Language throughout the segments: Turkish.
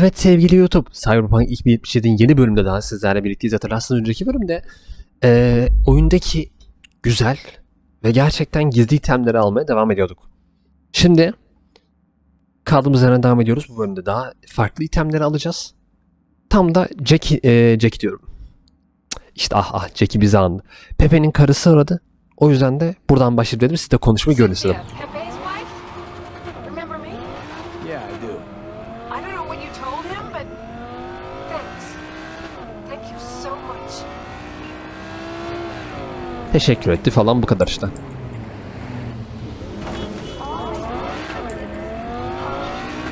Evet sevgili YouTube, Cyberpunk 2077'nin yeni bölümde daha sizlerle birlikteyiz. Hatırlarsınız önceki bölümde eee, oyundaki güzel ve gerçekten gizli itemleri almaya devam ediyorduk. Şimdi kaldığımız yerden devam ediyoruz. Bu bölümde daha farklı itemleri alacağız. Tam da Jack, eee Jack diyorum. İşte ah ah Jack'i bize andı. Pepe'nin karısı aradı. O yüzden de buradan başlayıp dedim siz de konuşmayı görün Teşekkür etti falan bu kadar işte.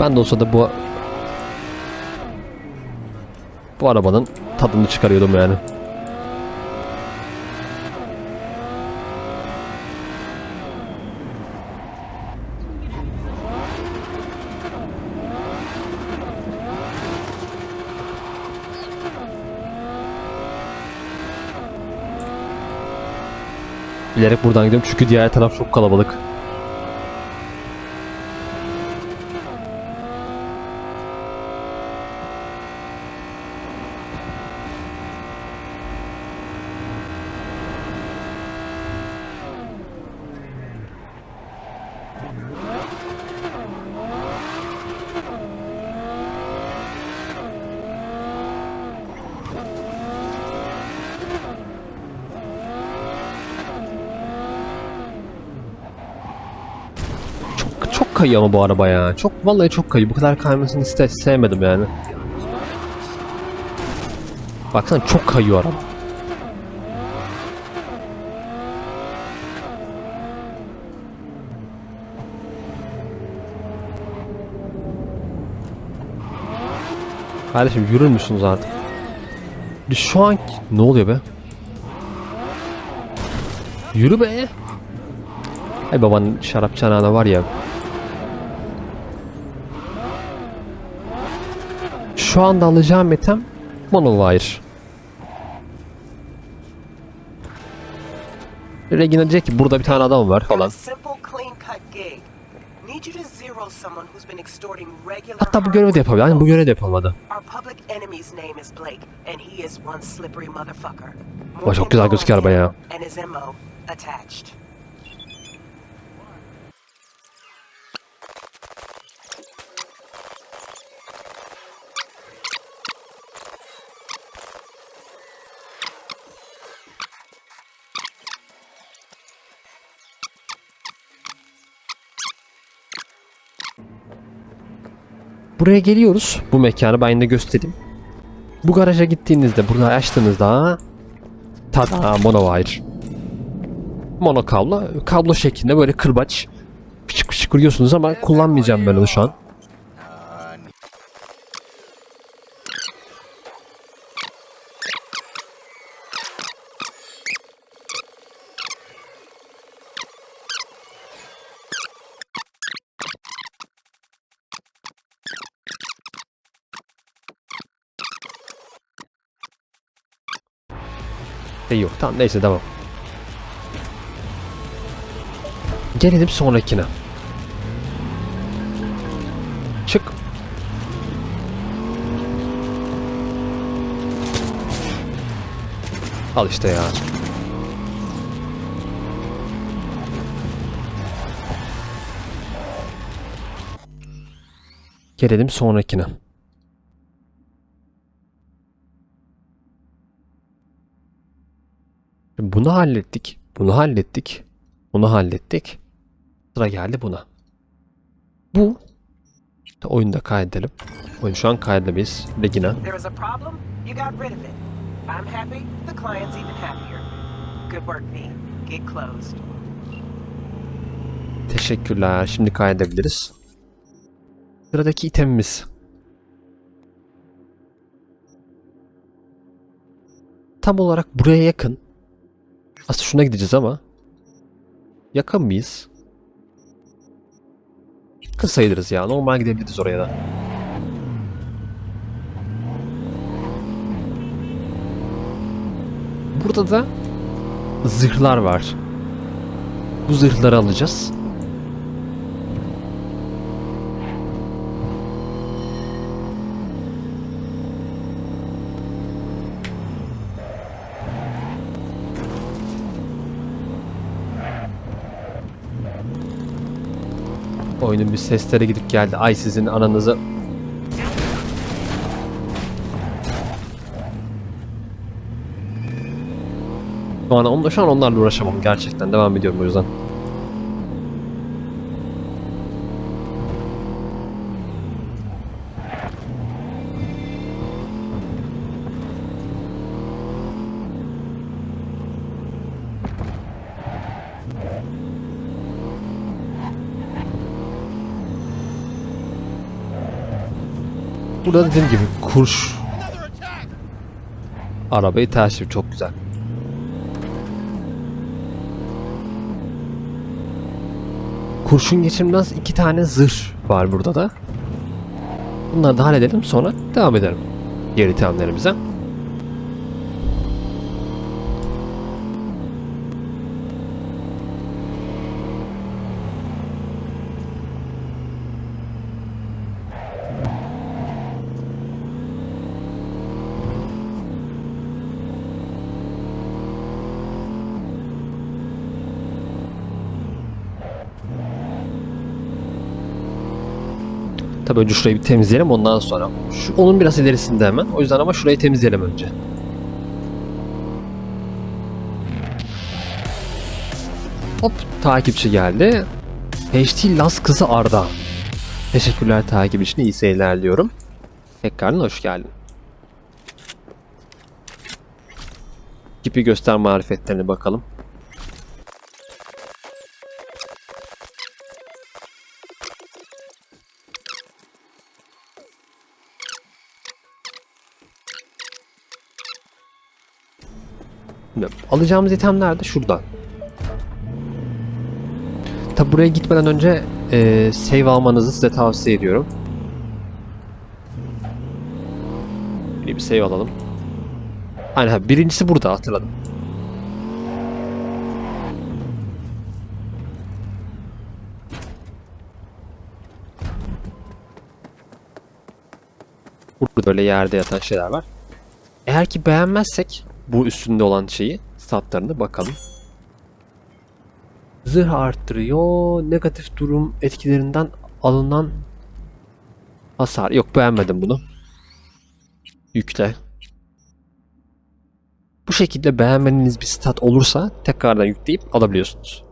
Ben de olsa da bu bu arabanın tadını çıkarıyordum yani. Bilerek buradan gidiyorum çünkü diğer taraf çok kalabalık. Kayıyor ama bu araba ya. Çok vallahi çok kayıyor. Bu kadar kaymasını iste sevmedim yani. Baksana çok kayıyor araba. Kardeşim yürür müsünüz artık? Şu an ne oluyor be? Yürü be. Ay babanın şarap çanağına var ya. Şu anda alacağım item Monowire. Regina diyecek ki burada bir tane adam var falan. Hatta bu görevi de yapabilir. Yani bu görevi de yapamadı. Ama çok güzel gözüküyor araba ya. Buraya geliyoruz. Bu mekanı ben de göstereyim. Bu garaja gittiğinizde, burada açtığınızda tada monowire. Mono kablo, kablo şeklinde böyle kırbaç fışık fışık vuruyorsunuz ama kullanmayacağım ben onu şu an. Şey yok tamam neyse tamam. Gelelim sonrakine. Çık. Al işte ya. Gelelim sonrakine. Bunu hallettik. Bunu hallettik. Bunu hallettik. Sıra geldi buna. Bu işte oyunda kaydedelim. Oyun şu an kaydedemeyiz. Regina. There was a problem, you got rid of it. I'm happy, the client's even happier. Good work, V. Gig closed. Teşekkürler. Şimdi kaydedebiliriz. Sıradaki itemimiz. Tam olarak buraya yakın. Aslında şuna gideceğiz ama. Yakın mıyız? Yakın sayılırız ya. Normal gidebiliriz oraya da. Burada da zırhlar var. Bu zırhları alacağız. Oyunun bir sesleri gidip geldi. Ay sizin ananızı. Şu an, şu an onlarla uğraşamam gerçekten. Devam ediyorum o yüzden. Burada dediğim gibi kurş arabayı çevir çok güzel. Kurşun geçirmez iki tane zırh var burada da. Bunları da halledelim sonra devam edelim. Diğer itemlerimize. Tabii önce şurayı bir temizleyelim ondan sonra. Şu, onun biraz ilerisinde hemen. O yüzden ama şurayı temizleyelim önce. Hop takipçi geldi. HD Las kızı Arda. Teşekkürler takip için iyi seyirler diliyorum. Tekrardan hoş geldin. Kipi göster marifetlerine bakalım. Alacağımız itemler de şuradan. Tabi buraya gitmeden önce e, save almanızı size tavsiye ediyorum. Bir save alalım. Aynen birincisi burada hatırladım. Burada böyle yerde yatan şeyler var. Eğer ki beğenmezsek bu üstünde olan şeyi statlarına bakalım. Zırh arttırıyor. Negatif durum etkilerinden alınan hasar. Yok beğenmedim bunu. Yükle. Bu şekilde beğenmediğiniz bir stat olursa tekrardan yükleyip alabiliyorsunuz.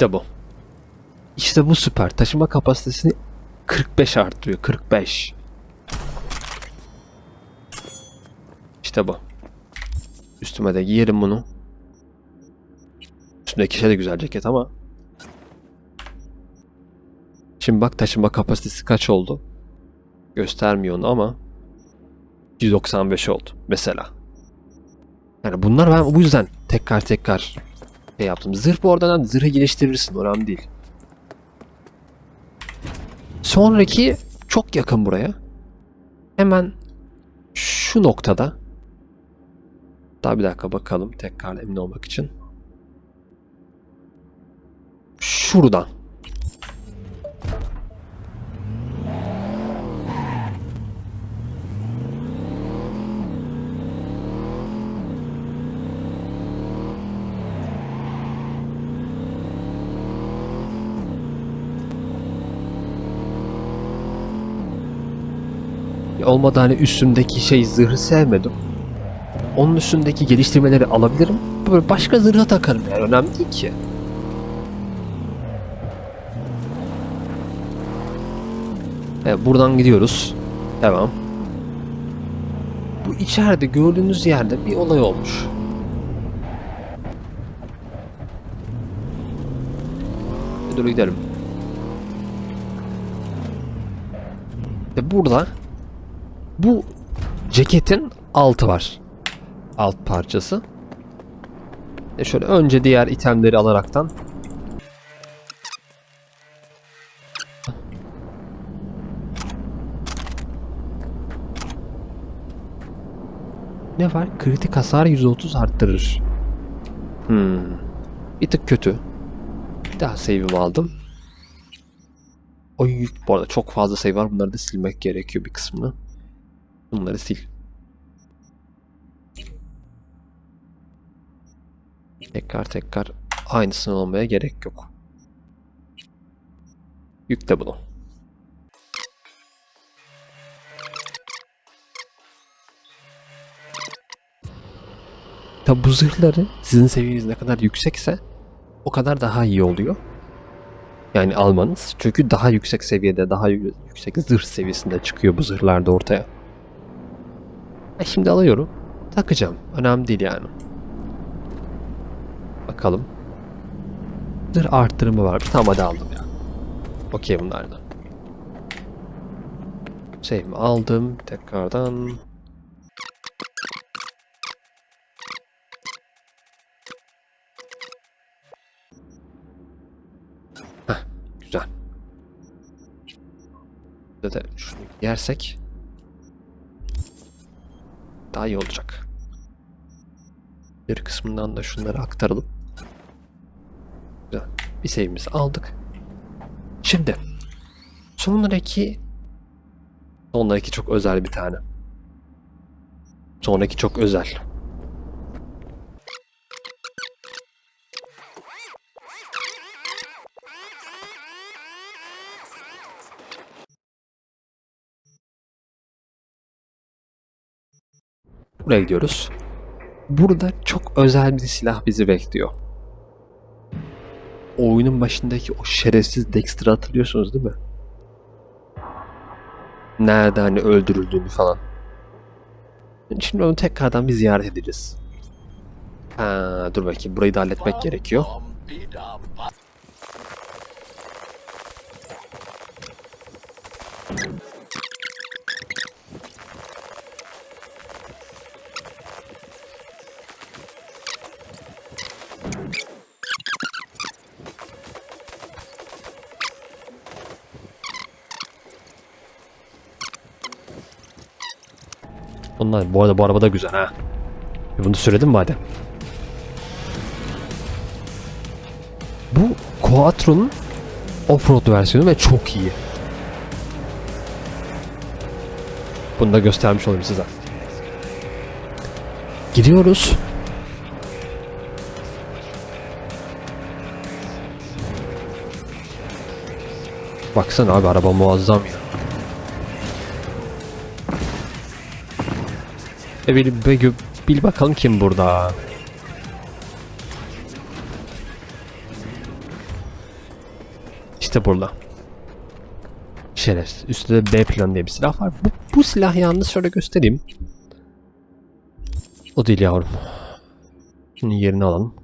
İşte bu. İşte bu süper. Taşıma kapasitesini 45 arttırıyor. 45. İşte bu. Üstüme de giyerim bunu. Üstümdeki şey de güzel ceket ama. Şimdi bak taşıma kapasitesi kaç oldu? Göstermiyor onu ama 195 oldu mesela. Yani bunlar ben bu yüzden tekrar tekrar şey yaptım. Zırh bu arada zırhı geliştirirsin önemli değil. Sonraki çok yakın buraya. Hemen şu noktada. Daha bir dakika bakalım tekrar emin olmak için. Şuradan. Olmadı hani üstümdeki şey zırhı sevmedim. Onun üstündeki geliştirmeleri alabilirim. Böyle başka zırha takarım yani önemli değil ki. Evet buradan gidiyoruz. Devam. Bu içeride gördüğünüz yerde bir olay olmuş. Dur gidelim. Ve burada bu ceketin altı var. Alt parçası. E şöyle önce diğer itemleri alaraktan Ne var? Kritik hasar 130 arttırır. Hmm. Bir tık kötü. Bir daha save'imi aldım. Oy bu arada çok fazla save var. Bunları da silmek gerekiyor bir kısmını. Bunları sil. Tekrar tekrar aynısını olmaya gerek yok. Yükle bunu. Tabi bu zırhları sizin seviyeniz ne kadar yüksekse o kadar daha iyi oluyor. Yani almanız. Çünkü daha yüksek seviyede, daha yü- yüksek zırh seviyesinde çıkıyor bu zırhlar da ortaya. E şimdi alıyorum. Takacağım. Önemli değil yani. Bakalım. Zırh arttırımı var. Tamam hadi aldım ya. Okey bunlardan. Save'imi aldım. Tekrardan. Heh, güzel. Bir de şunu yersek daha iyi olacak. Bir kısmından da şunları aktaralım. Güzel. Bir save'imizi aldık. Şimdi sonraki sonraki çok özel bir tane. Sonraki çok özel. Buraya gidiyoruz. Burada çok özel bir silah bizi bekliyor. Oyunun başındaki o şerefsiz Dexter'ı hatırlıyorsunuz değil mi? Nerede hani öldürüldüğünü falan. Şimdi onu tekrardan bir ziyaret edeceğiz. Ha, dur bakayım burayı da halletmek gerekiyor. Onlar bu arada bu araba da güzel ha. E Bunu söyledim hadi? Bu Quattro'nun Offroad versiyonu ve çok iyi. Bunu da göstermiş olayım size. Gidiyoruz. Baksana abi araba muazzam ya. E bil, bil, bil bakalım kim burada. İşte burada. Şerefsiz. Üstte de B plan diye bir silah var. Bu, bu silah yalnız şöyle göstereyim. O değil yavrum. Şimdi yerini alalım.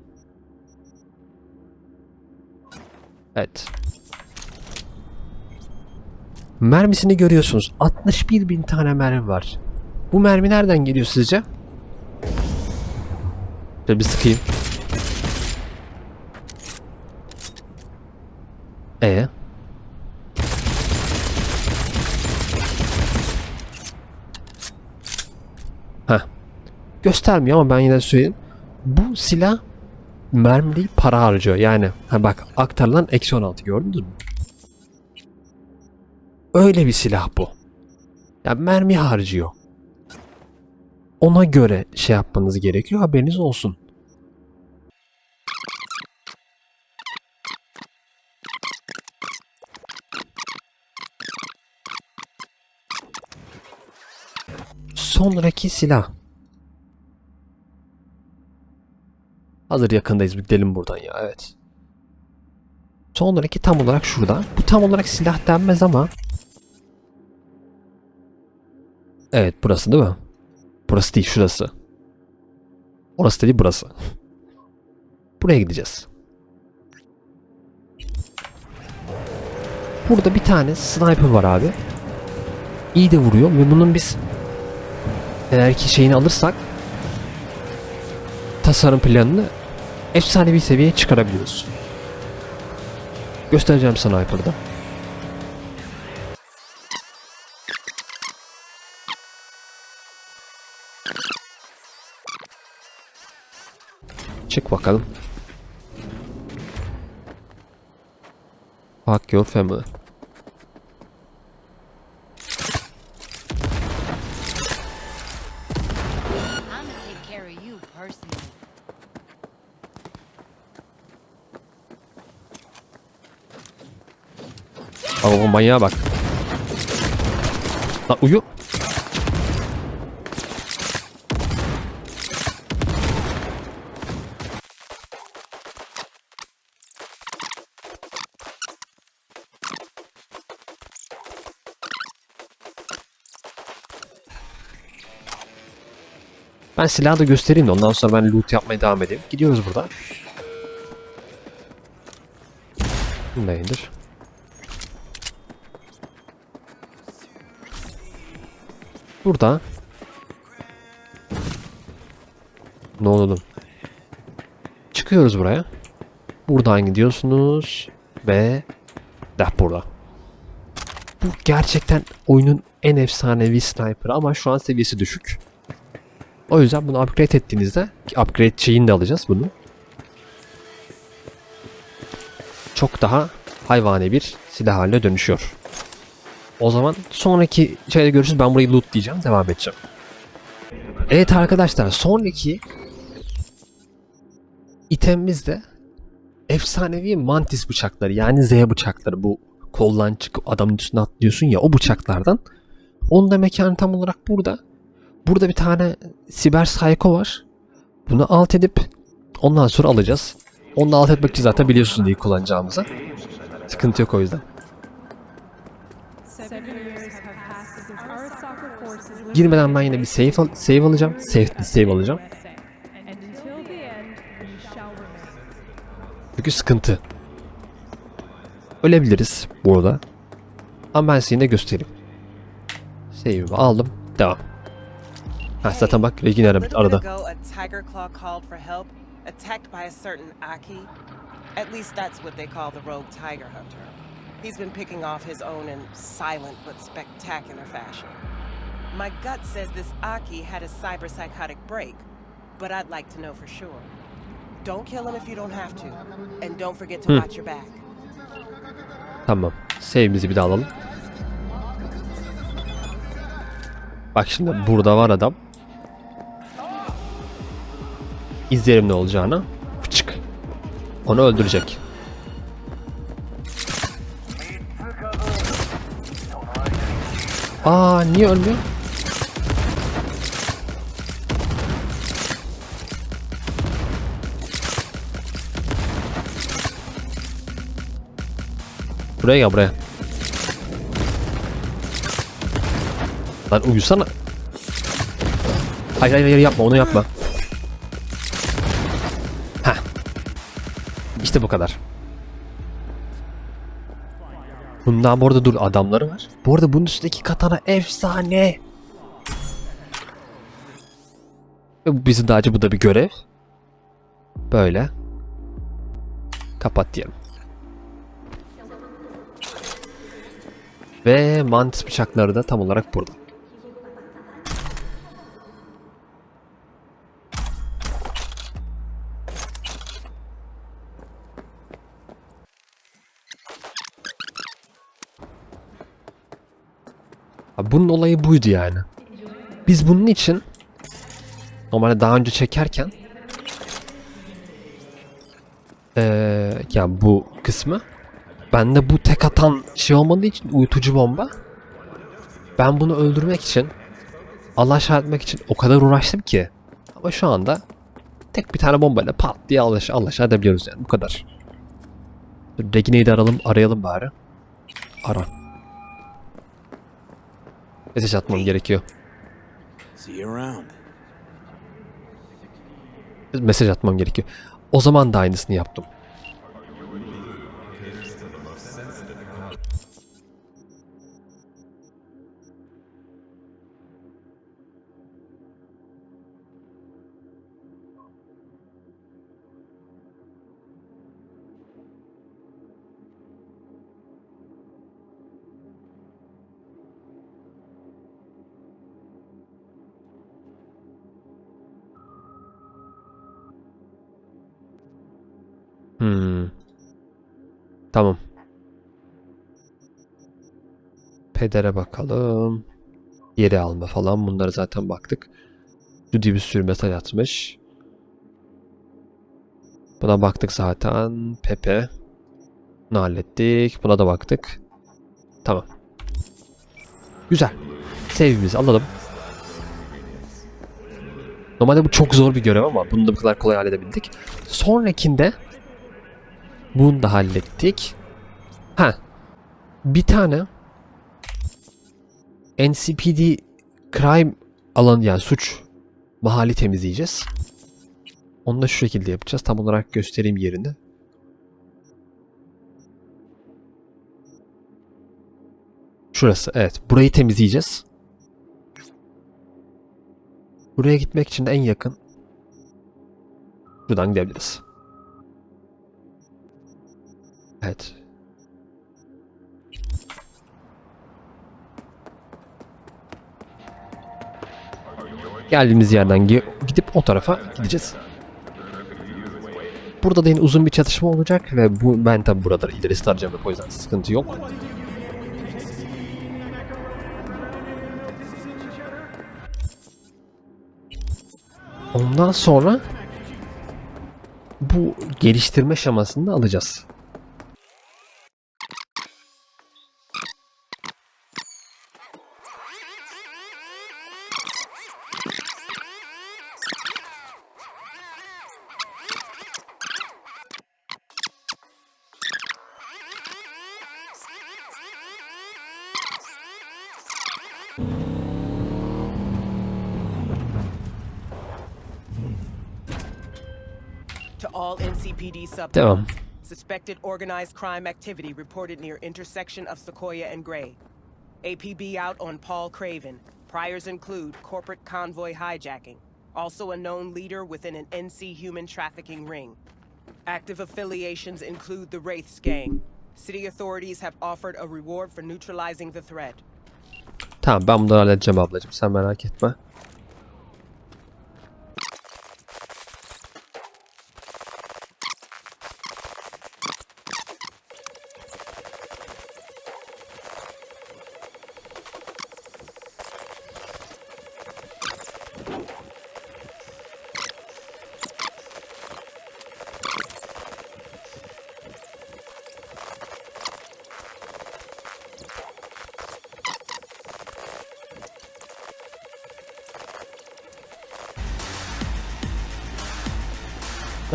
Evet. Mermisini görüyorsunuz. 61 bin tane mermi var. Bu mermi nereden geliyor sizce? Şöyle bir sıkayım. E Heh. Göstermiyor ama ben yine söyleyeyim. Bu silah mermi değil para harcıyor. Yani ha bak aktarılan eksi 16 gördünüz mü? Öyle bir silah bu. Ya mermi harcıyor. Ona göre şey yapmanız gerekiyor. Haberiniz olsun. Sonraki silah. Hazır yakındayız gidelim buradan ya evet. Sonraki tam olarak şurada. Bu tam olarak silah denmez ama. Evet burası değil mi? Burası değil şurası. Orası değil burası. Buraya gideceğiz. Burada bir tane sniper var abi. İyi de vuruyor ve bunun biz eğer ki şeyini alırsak tasarım planını efsanevi seviyeye çıkarabiliyoruz. Göstereceğim sniper'da. Çık bakalım. Fuck your family. Ama manyağa bak. Lan uyu. Ben silahı da göstereyim de ondan sonra ben loot yapmaya devam edeyim. Gidiyoruz burada. Neydir? Burada. Ne oldu? Çıkıyoruz buraya. Buradan gidiyorsunuz ve de burada. Bu gerçekten oyunun en efsanevi sniper ama şu an seviyesi düşük. O yüzden bunu upgrade ettiğinizde upgrade şeyini de alacağız bunu. Çok daha hayvani bir silah haline dönüşüyor. O zaman sonraki şeyde görüşürüz. Ben burayı loot diyeceğim. Devam edeceğim. Evet arkadaşlar sonraki itemimiz de efsanevi mantis bıçakları yani Z bıçakları bu koldan çıkıp adamın üstüne atlıyorsun ya o bıçaklardan. Onun da mekanı tam olarak burada. Burada bir tane siber psycho var. Bunu alt edip ondan sonra alacağız. Onu alt etmek için zaten biliyorsunuz neyi kullanacağımızı. Sıkıntı yok o yüzden. Girmeden ben yine bir save, al- save alacağım. Save, save alacağım. Çünkü sıkıntı. Ölebiliriz burada. Ama ben size yine göstereyim. Save'imi aldım. Devam. Ha zaten bak Regina A aradı. little arada. attacked by a certain Aki. At least that's what they call the rogue tiger hunter. He's been picking off his own in silent but spectacular fashion. My gut says this Aki had a cyberpsychotic break, but I'd like to know for sure. Don't kill him if you don't have to, and don't forget to Hmm. watch your back. Tamam. Save'imizi bir daha alalım. Bak şimdi burada var adam. İzleyelim ne olacağını. Fıçık. Onu öldürecek. Aa niye ölmüyor? Buraya gel buraya. Lan uyusana. Hayır hayır hayır yapma onu yapma. İşte bu kadar. Bundan bu arada dur adamları var. Bu arada bunun üstündeki katana efsane. Bizim daha bu da bir görev. Böyle. Kapat diyelim. Ve mantis bıçakları da tam olarak burada. Bunun olayı buydu yani. Biz bunun için normalde daha önce çekerken eee yani bu kısmı bende bu tek atan şey olmadığı için uyutucu bomba ben bunu öldürmek için Allah etmek için o kadar uğraştım ki ama şu anda tek bir tane bombayla pat diye Allah aşağı, edebiliyoruz yani bu kadar. Regine'yi de arayalım, arayalım bari. Ara. Mesaj atmam gerekiyor. Mesaj atmam gerekiyor. O zaman da aynısını yaptım. Tamam. Pedere bakalım. Yeri alma falan bunları zaten baktık. Judy bir sürü mesaj atmış. Buna baktık zaten. Pepe. Bunu hallettik. Buna da baktık. Tamam. Güzel. Sevimizi alalım. Normalde bu çok zor bir görev ama bunu da bu kadar kolay halledebildik. Sonrakinde bunu da hallettik. Ha. Bir tane NCPD crime alanı yani suç mahalli temizleyeceğiz. Onu da şu şekilde yapacağız. Tam olarak göstereyim yerini. Şurası evet. Burayı temizleyeceğiz. Buraya gitmek için de en yakın buradan gidebiliriz. Evet. Geldiğimiz yerden gi- gidip o tarafa gideceğiz. Burada da yine uzun bir çatışma olacak ve bu ben tabi buraları ilerisi tarayacağım o yüzden sıkıntı yok. Ondan sonra bu geliştirme şamasını alacağız. All NCPD sub. Suspected organized crime activity reported near intersection of Sequoia and Gray. APB out on Paul Craven. Priors include corporate convoy hijacking. Also a known leader within an NC human trafficking ring. Active affiliations include the Wraiths gang. City authorities have offered a reward for neutralizing the threat. Tamam ben bunları halledeceğim ablacığım sen merak etme.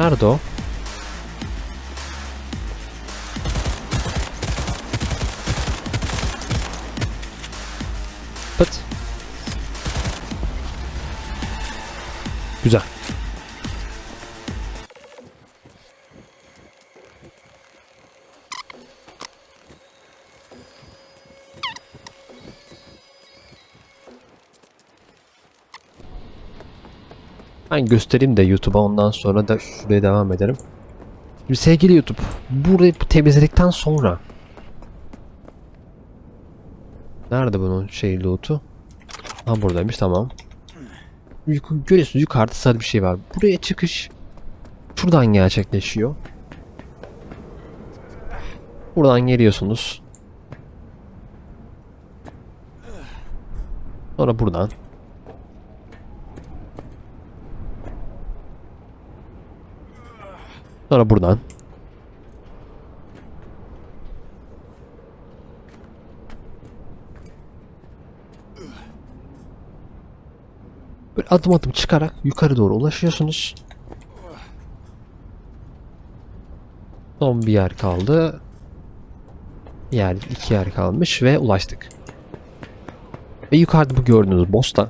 Nerede o? Pıt. Ben göstereyim de YouTube'a ondan sonra da şuraya devam ederim. Şimdi sevgili YouTube, burayı temizledikten sonra Nerede bunun şey loot'u? Ha buradaymış tamam. Yuk görüyorsunuz yukarıda sarı bir şey var. Buraya çıkış şuradan gerçekleşiyor. Buradan geliyorsunuz. Sonra buradan. Sonra buradan. Böyle adım adım çıkarak yukarı doğru ulaşıyorsunuz. Son bir yer kaldı. Yer, iki yer kalmış ve ulaştık. Ve yukarıda bu gördüğünüz boss'ta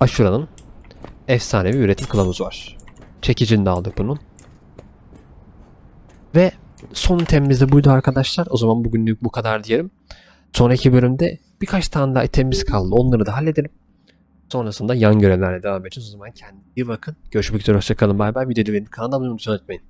Aşura'nın efsanevi üretim kılavuzu var. Çekicini de aldık bunun. Ve son itemimiz de buydu arkadaşlar. O zaman bugünlük bu kadar diyelim. Sonraki bölümde birkaç tane daha itemimiz kaldı. Onları da halledelim. Sonrasında yan görevlerle devam edeceğiz. O zaman kendinize iyi bakın. Görüşmek üzere. Hoşçakalın. Bay bay. Videoyu beğenip kanala abone olmayı unutmayın.